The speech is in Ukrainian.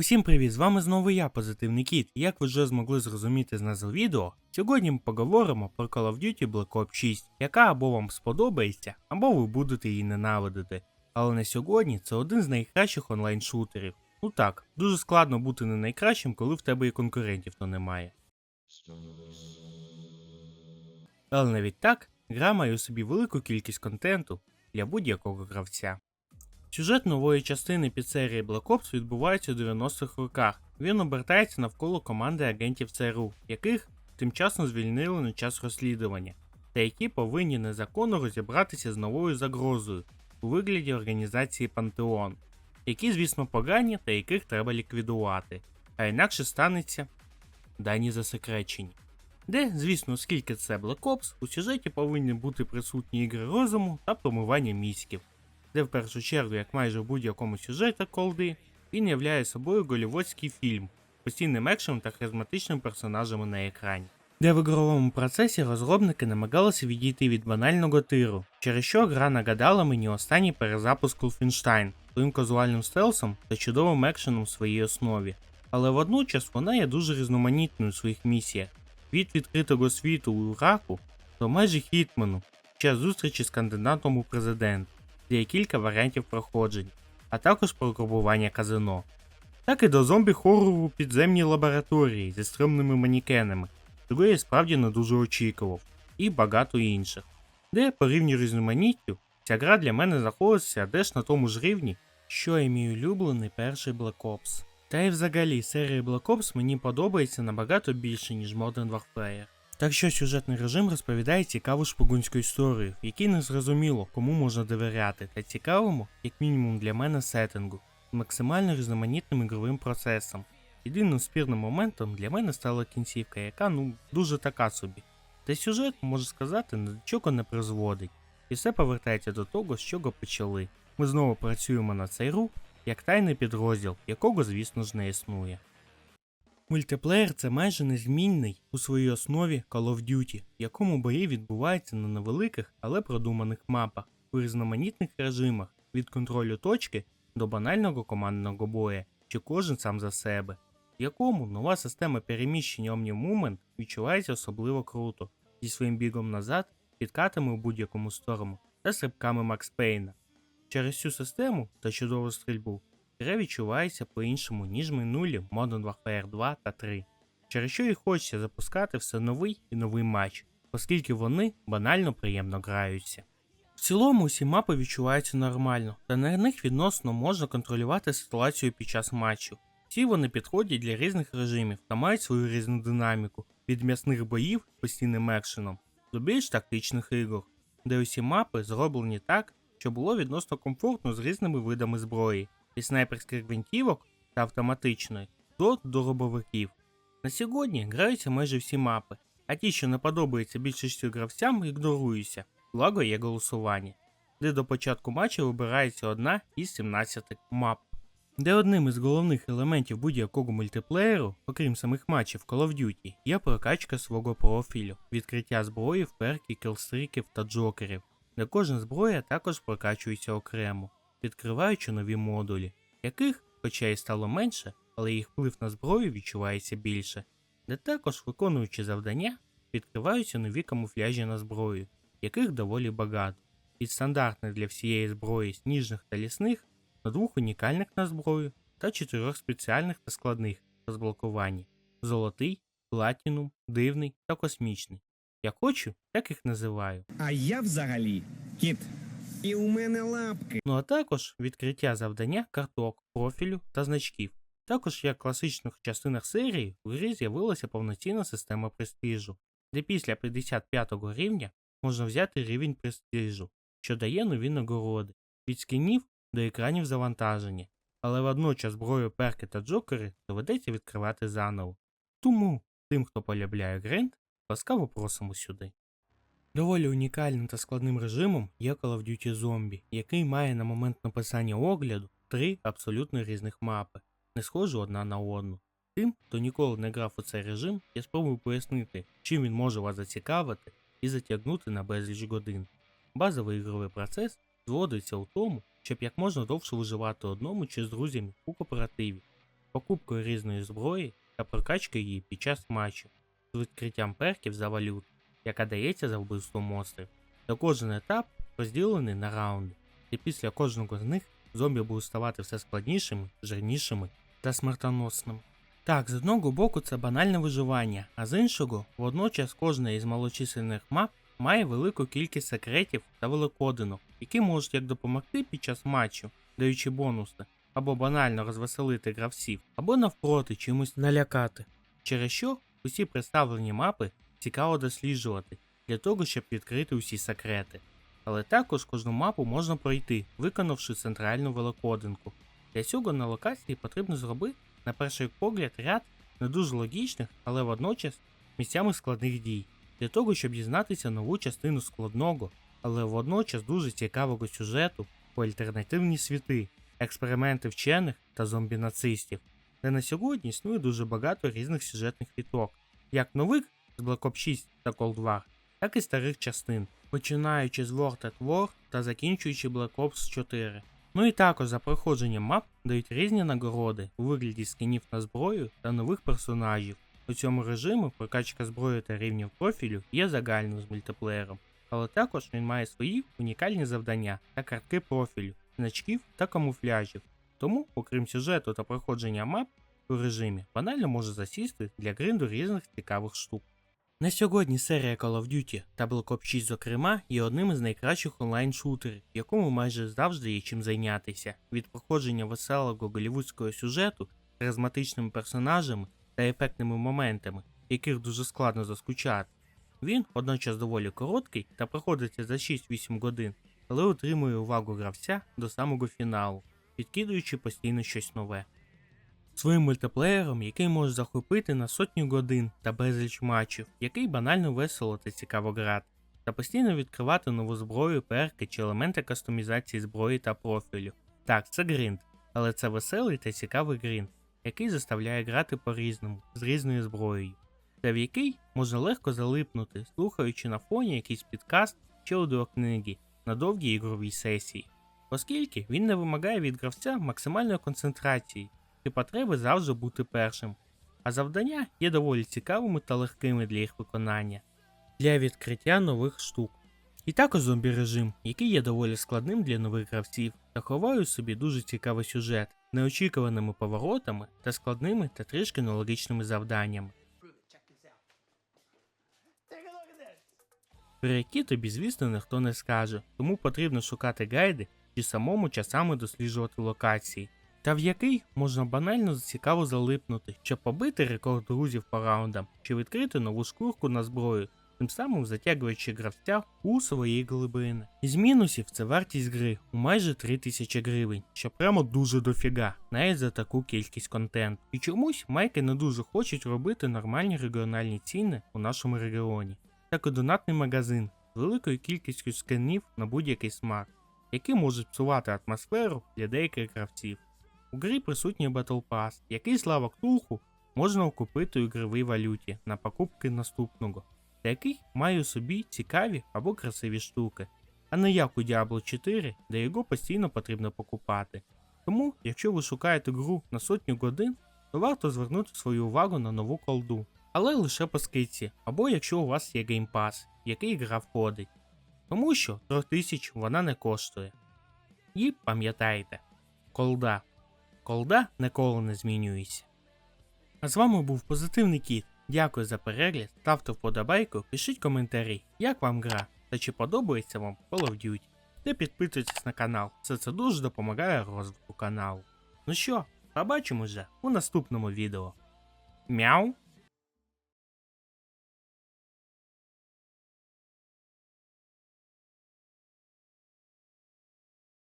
Усім привіт! З вами знову я, Позитивний Кіт. І Як ви вже змогли зрозуміти з назви відео, сьогодні ми поговоримо про Call of Duty Black Ops 6, яка або вам сподобається, або ви будете її ненавидити. Але на сьогодні це один з найкращих онлайн-шутерів. Ну так, дуже складно бути не найкращим, коли в тебе і конкурентів то немає. Але навіть так, гра має у собі велику кількість контенту для будь-якого гравця. Сюжет нової частини підсерії Black Ops відбувається у 90-х роках. Він обертається навколо команди агентів ЦРУ, яких тим часом звільнили на час розслідування, та які повинні незаконно розібратися з новою загрозою у вигляді організації Пантеон, які, звісно, погані та яких треба ліквідувати, а інакше станеться дані засекречені. Де, звісно, оскільки це Black Ops, у сюжеті повинні бути присутні ігри розуму та промивання мізків де в першу чергу, як майже в будь-якому сюжеті колди, він являє собою голівудський фільм, постійним екшеном та харизматичними персонажами на екрані. Де в ігровому процесі розробники намагалися відійти від банального тиру, через що гра нагадала мені останній перезапуск Wolfenstein своїм казуальним стелсом та чудовим екшеном в своїй основі. Але водночас вона є дуже різноманітною у своїх місіях, від відкритого світу у Іраку до майже Хітмену, час зустрічі з кандидатом у президент де є кілька варіантів проходжень, а також про грабування казино. Так і до зомбі хорору у підземній лабораторії зі стрімними манікенами, чого я справді не дуже очікував, і багато інших. Де по рівню різноманіттю ця гра для мене знаходиться десь на тому ж рівні, що і мій улюблений перший Black Ops. Та й взагалі серія Black Ops мені подобається набагато більше, ніж Modern Warfare. Так що сюжетний режим розповідає цікаву шпигунську історію, в якій не зрозуміло, кому можна довіряти, та цікавому, як мінімум для мене, сеттингу, з максимально різноманітним ігровим процесом. Єдиним спірним моментом для мене стала кінцівка, яка ну дуже така собі. Та сюжет, можу сказати, до чого не призводить, і все повертається до того, з чого почали. Ми знову працюємо на цей рух, як тайний підрозділ, якого, звісно ж, не існує. Мультиплеєр це майже незмінний у своїй основі Call of Duty, в якому бої відбуваються на невеликих, але продуманих мапах, у різноманітних режимах від контролю точки до банального командного боя, чи кожен сам за себе, в якому нова система переміщення Omnium Movement відчувається особливо круто, зі своїм бігом назад, підкатами у будь-якому сторону та стрибками Макс Пейна. Через цю систему та чудову стрільбу Гра відчувається по-іншому, ніж минулі Modern Warfare 2 та 3, через що і хочеться запускати все новий і новий матч, оскільки вони банально приємно граються. В цілому усі мапи відчуваються нормально, та на них відносно можна контролювати ситуацію під час матчу. Всі вони підходять для різних режимів та мають свою різну динаміку від м'ясних боїв постійним екшеном до більш тактичних ігор, де усі мапи зроблені так, щоб було відносно комфортно з різними видами зброї від снайперських гвинтівок та автоматичної до доробовиків. На сьогодні граються майже всі мапи, а ті, що не подобаються більшості гравцям, ігноруються, благо є голосування, де до початку матчу вибирається одна із 17 мап. Де одним із головних елементів будь-якого мультиплеєру, окрім самих матчів Call of Duty, є прокачка свого профілю, відкриття зброї, перків, кілстриків та джокерів, де кожна зброя також прокачується окремо відкриваючи нові модулі, яких, хоча і стало менше, але їх вплив на зброю відчувається більше, де також, виконуючи завдання, відкриваються нові камуфляжі на зброю, яких доволі багато, від стандартних для всієї зброї сніжних та лісних до двох унікальних на зброю та чотирьох спеціальних та складних розблокування золотий, платінум, дивний та космічний. Як хочу, так їх називаю. А я взагалі кіт. І у мене лапки. Ну а також відкриття завдання карток, профілю та значків. Також як в класичних частинах серії в грі з'явилася повноцінна система престижу, де після 55 го рівня можна взяти рівень престижу, що дає нові нагороди від скінів до екранів завантаження, але водночас зброю перки та джокери доведеться відкривати заново. Тому тим, хто полюбляє гренд, ласкаво просимо сюди. Доволі унікальним та складним режимом є Call of Duty Zombie, який має на момент написання огляду три абсолютно різних мапи, не схожі одна на одну. Тим, хто ніколи не грав у цей режим, я спробую пояснити, чим він може вас зацікавити і затягнути на безліч годин. Базовий ігровий процес зводиться у тому, щоб як можна довше виживати одному чи з друзями у кооперативі. покупкою різної зброї та прокачкою її під час матчу з відкриттям перків за валют, яка дається за вбивство монстрів. Та кожен етап розділений на раунди, і після кожного з них зомбі будуть ставати все складнішими, жирнішими та смертоносними. Так, з одного боку це банальне виживання, а з іншого, водночас кожна із малочисленних мап має велику кількість секретів та великодинок, які можуть як допомогти під час матчу, даючи бонуси, або банально розвеселити гравців, або навпроти чимось налякати. Через що усі представлені мапи цікаво досліджувати для того, щоб відкрити усі секрети. Але також кожну мапу можна пройти, виконавши центральну великодинку. Для цього на локації потрібно зробити, на перший погляд, ряд не дуже логічних, але водночас місцями складних дій, для того, щоб дізнатися нову частину складного, але водночас дуже цікавого сюжету у альтернативні світи, експерименти вчених та зомбі-нацистів, де на сьогодні існує дуже багато різних сюжетних віток, як нових Black Ops 6 та Cold War, так і старих частин, починаючи з World at War та закінчуючи Black Ops 4. Ну і також за проходження мап дають різні нагороди у вигляді скінів на зброю та нових персонажів. У цьому режимі прокачка зброї та рівнів профілю є загальною з мультиплеєром, але також він має свої унікальні завдання та картки профілю, значків та камуфляжів. Тому, окрім сюжету та проходження мап у режимі, банально може засісти для гринду різних цікавих штук. На сьогодні серія Call of Duty та Black Ops 6, зокрема, є одним із найкращих онлайн-шутерів, якому майже завжди є чим зайнятися. Від проходження веселого голівудського сюжету, харизматичними персонажами та ефектними моментами, яких дуже складно заскучати. Він водночас доволі короткий та проходиться за 6-8 годин, але отримує увагу гравця до самого фіналу, підкидуючи постійно щось нове. Своїм мультиплеєром, який може захопити на сотню годин та безліч матчів, який банально весело та цікаво грати, та постійно відкривати нову зброю, перки чи елементи кастомізації зброї та профілю. Так, це гринд, але це веселий та цікавий гринд, який заставляє грати по-різному, з різною зброєю, та в який можна легко залипнути, слухаючи на фоні якийсь підкаст чи аудіокниги на довгій ігровій сесії, оскільки він не вимагає від гравця максимальної концентрації і потреби завжди бути першим, а завдання є доволі цікавими та легкими для їх виконання, для відкриття нових штук. І також зомбі режим, який є доволі складним для нових гравців, та ховає у собі дуже цікавий сюжет, неочікуваними поворотами та складними та трішки нелогічними завданнями. Про які тобі, звісно, ніхто не скаже, тому потрібно шукати гайди чи самому часами досліджувати локації, та в який можна банально цікаво залипнути, щоб побити рекорд друзів по раундам, чи відкрити нову шкурку на зброю, тим самим затягуючи гравця у свої глибини. Із мінусів це вартість гри у майже 3000 гривень, що прямо дуже дофіга, навіть за таку кількість контенту. І чомусь майки не дуже хочуть робити нормальні регіональні ціни у нашому регіоні. Так і донатний магазин з великою кількістю скинів на будь-який смак, які можуть псувати атмосферу для деяких гравців. У грі присутній Battle Pass, який слава ктулху можна окупити у ігровій валюті на покупки наступного, та який має у собі цікаві або красиві штуки, а не як у Diablo 4, де його постійно потрібно покупати. Тому, якщо ви шукаєте гру на сотню годин, то варто звернути свою увагу на нову колду, але лише по скидці, або якщо у вас є в який гра входить. Тому що 3000 вона не коштує. І пам'ятайте, колда. Колда ніколи не змінюється. А з вами був Позитивний Кіт. Дякую за перегляд, ставте вподобайку, пишіть коментарі, як вам гра та чи подобається вам Call of Duty. Та підписуйтесь на канал, все це дуже допомагає розвитку каналу. Ну що, побачимо вже у наступному відео. Мяу!